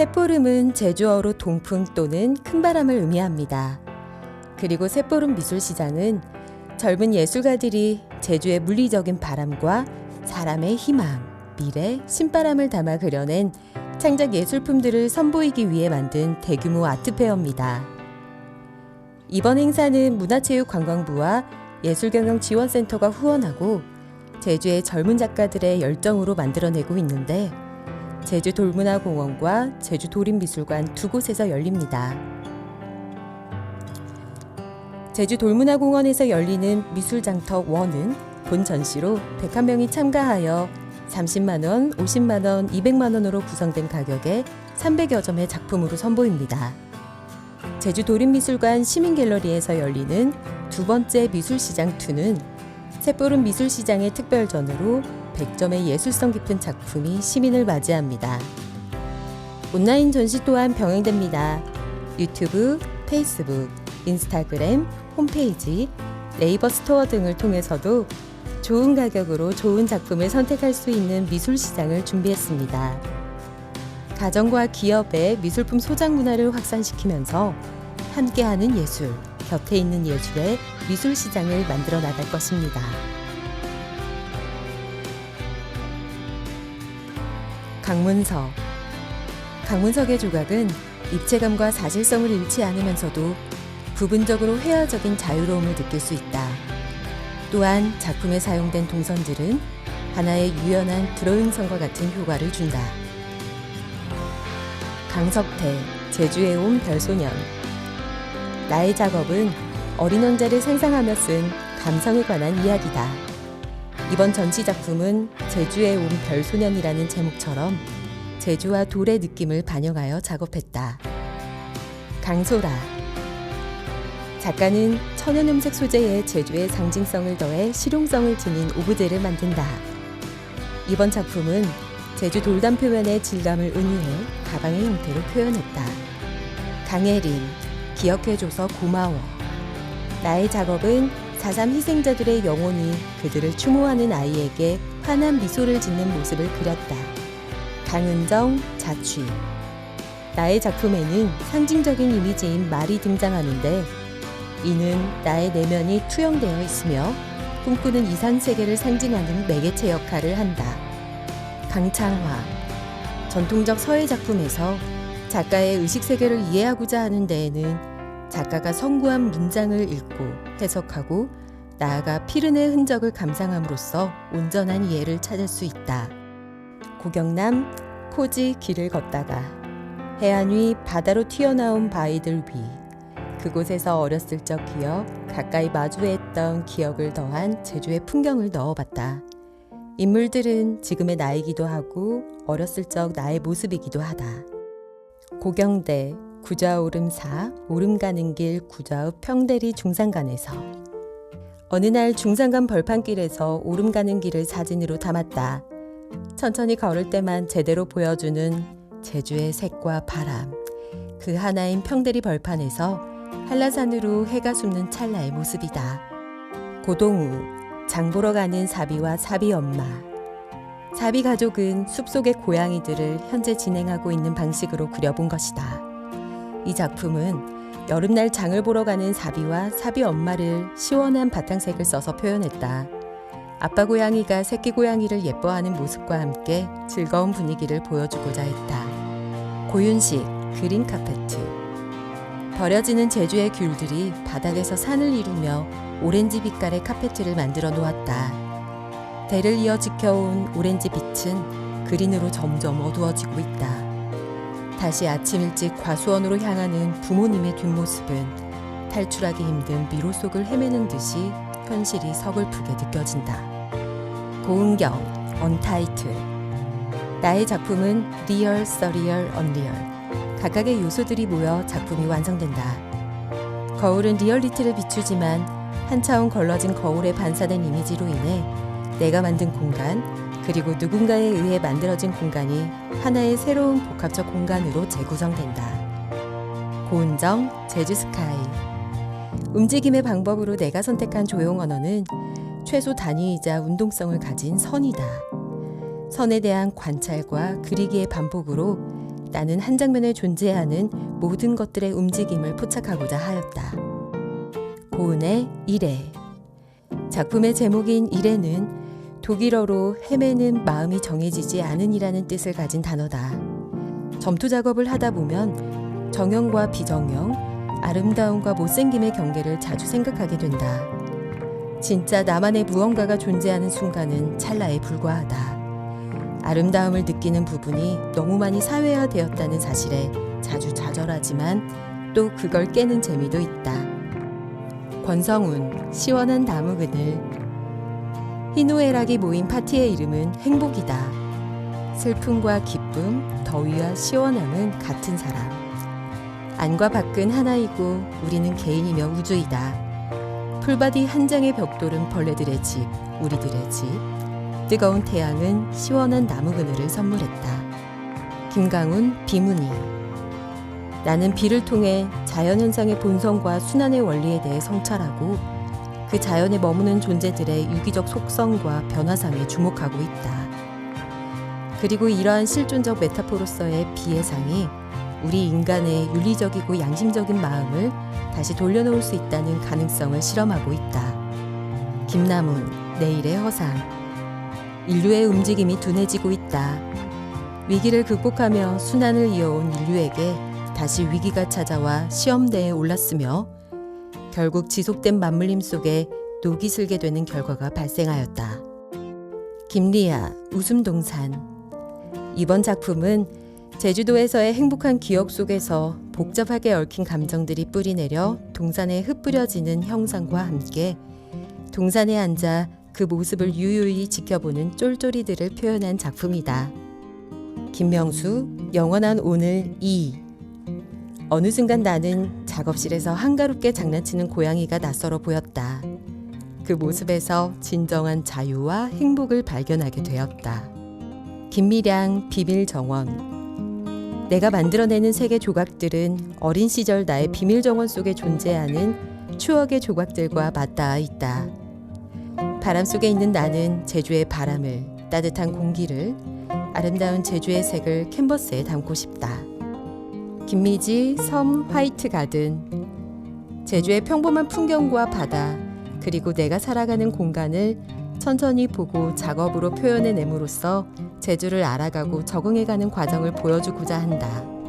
새보름은 제주어로 동풍 또는 큰 바람을 의미합니다. 그리고 새보름 미술시장은 젊은 예술가들이 제주의 물리적인 바람과 사람의 희망, 미래, 신바람을 담아 그려낸 창작 예술품들을 선보이기 위해 만든 대규모 아트페어입니다. 이번 행사는 문화체육관광부와 예술경영지원센터가 후원하고 제주의 젊은 작가들의 열정으로 만들어내고 있는데 제주 돌문화공원과 제주 도림미술관 두 곳에서 열립니다. 제주 돌문화공원에서 열리는 미술장터 원은 본 전시로 101명이 참가하여 30만 원, 50만 원, 200만 원으로 구성된 가격에 300여 점의 작품으로 선보입니다. 제주 도림미술관 시민갤러리에서 열리는 두 번째 미술시장 2는 새보름 미술시장의 특별전으로 100점의 예술성 깊은 작품이 시민을 맞이합니다. 온라인 전시 또한 병행됩니다. 유튜브, 페이스북, 인스타그램, 홈페이지, 네이버 스토어 등을 통해서도 좋은 가격으로 좋은 작품을 선택할 수 있는 미술 시장을 준비했습니다. 가정과 기업의 미술품 소장 문화를 확산시키면서 함께하는 예술, 곁에 있는 예술의 미술 시장을 만들어 나갈 것입니다. 강문석 강문석의 조각은 입체감과 사실성을 잃지 않으면서도 부분적으로 회화적인 자유로움을 느낄 수 있다. 또한 작품에 사용된 동선들은 하나의 유연한 드로잉선과 같은 효과를 준다. 강석태, 제주에 온 별소년. 나의 작업은 어린 왕자를 상상하며 쓴 감성에 관한 이야기다. 이번 전시 작품은 제주에 온 별소년이라는 제목처럼 제주와 돌의 느낌을 반영하여 작업했다. 강소라. 작가는 천연음색 소재의 제주의 상징성을 더해 실용성을 지닌 오브제를 만든다. 이번 작품은 제주 돌담 표면의 질감을 은유해 가방의 형태로 표현했다. 강혜린, 기억해줘서 고마워. 나의 작업은 4.3 희생자들의 영혼이 그들을 추모하는 아이에게 환한 미소를 짓는 모습을 그렸다. 강은정, 자취. 나의 작품에는 상징적인 이미지인 말이 등장하는데 이는 나의 내면이 투영되어 있으며 꿈꾸는 이상 세계를 상징하는 매개체 역할을 한다. 강창화. 전통적 서예 작품에서 작가의 의식 세계를 이해하고자 하는 데에는 작가가 성구한 문장을 읽고 해석하고 나아가 피른의 흔적을 감상함으로써 온전한 이해를 찾을 수 있다. 고경남 코지 길을 걷다가 해안 위 바다로 튀어나온 바위들 위 그곳에서 어렸을 적 기억 가까이 마주했던 기억을 더한 제주의 풍경을 넣어봤다. 인물들은 지금의 나이기도 하고 어렸을 적 나의 모습이기도 하다. 고경대 구좌오름사 오름 가는 길 구좌읍 평대리 중산간에서 어느 날 중산간 벌판길에서 오름 가는 길을 사진으로 담았다. 천천히 걸을 때만 제대로 보여주는 제주의 색과 바람. 그 하나인 평대리 벌판에서 한라산으로 해가 숨는 찰나의 모습이다. 고동우 장 보러 가는 사비와 사비 엄마. 사비 가족은 숲속의 고양이들을 현재 진행하고 있는 방식으로 그려본 것이다. 이 작품은 여름날 장을 보러 가는 사비와 사비 엄마를 시원한 바탕색을 써서 표현했다. 아빠 고양이가 새끼 고양이를 예뻐하는 모습과 함께 즐거운 분위기를 보여주고자 했다. 고윤식 그린 카페트 버려지는 제주의 귤들이 바닥에서 산을 이루며 오렌지 빛깔의 카페트를 만들어 놓았다. 대를 이어 지켜온 오렌지 빛은 그린으로 점점 어두워지고 있다. 다시 아침 일찍 과수원으로 향하는 부모님의 뒷모습은 탈출하기 힘든 미로 속을 헤매는 듯이 현실이 서글프게 느껴진다. 고은경, 언타이틀. 나의 작품은 리얼, 서리얼, 언리얼. 각각의 요소들이 모여 작품이 완성된다. 거울은 리얼리티를 비추지만 한 차원 걸러진 거울에 반사된 이미지로 인해 내가 만든 공간, 그리고 누군가에 의해 만들어진 공간이 하나의 새로운 복합적 공간으로 재구성된다. 고은정, 제주 스카이. 움직임의 방법으로 내가 선택한 조용 언어는 최소 단위이자 운동성을 가진 선이다. 선에 대한 관찰과 그리기의 반복으로 나는 한 장면에 존재하는 모든 것들의 움직임을 포착하고자 하였다. 고은의 이래 작품의 제목인 이래는 독일어로 헤매는 마음이 정해지지 않은이라는 뜻을 가진 단어다. 점토 작업을 하다 보면 정형과 비정형, 아름다움과 못생김의 경계를 자주 생각하게 된다. 진짜 나만의 무언가가 존재하는 순간은 찰나에 불과하다. 아름다움을 느끼는 부분이 너무 많이 사회화되었다는 사실에 자주 좌절하지만 또 그걸 깨는 재미도 있다. 권성훈, 시원한 나무 그늘. 희노애락이 모인 파티의 이름은 행복이다. 슬픔과 기쁨, 더위와 시원함은 같은 사람. 안과 밖은 하나이고 우리는 개인이며 우주이다. 풀바디 한 장의 벽돌은 벌레들의 집, 우리들의 집. 뜨거운 태양은 시원한 나무 그늘을 선물했다. 김강훈 비문이 나는 비를 통해 자연현상의 본성과 순환의 원리에 대해 성찰하고 그 자연에 머무는 존재들의 유기적 속성과 변화상에 주목하고 있다. 그리고 이러한 실존적 메타포로서의 비의 상이 우리 인간의 윤리적이고 양심적인 마음을 다시 돌려놓을 수 있다는 가능성을 실험하고 있다. 김남훈, 내일의 허상. 인류의 움직임이 둔해지고 있다. 위기를 극복하며 순환을 이어온 인류에게 다시 위기가 찾아와 시험대에 올랐으며 결국 지속된 맞물림 속에 녹이 슬게 되는 결과가 발생하였다. 김리아, 웃음동산. 이번 작품은 제주도에서의 행복한 기억 속에서 복잡하게 얽힌 감정들이 뿌리내려 동산에 흩뿌려지는 형상과 함께 동산에 앉아 그 모습을 유유히 지켜보는 쫄쫄이들을 표현한 작품이다. 김명수, 영원한 오늘 2 어느 순간 나는 작업실에서 한가롭게 장난치는 고양이가 낯설어 보였다. 그 모습에서 진정한 자유와 행복을 발견하게 되었다. 김미량 비밀 정원 내가 만들어내는 세계 조각들은 어린 시절 나의 비밀 정원 속에 존재하는 추억의 조각들과 맞닿아 있다. 바람 속에 있는 나는 제주의 바람을, 따뜻한 공기를, 아름다운 제주의 색을 캔버스에 담고 싶다. 김미지 섬 화이트 가든 제주의 평범한 풍경과 바다 그리고 내가 살아가는 공간을 천천히 보고 작업으로 표현해냄으로써 제주를 알아가고 적응해가는 과정을 보여주고자 한다.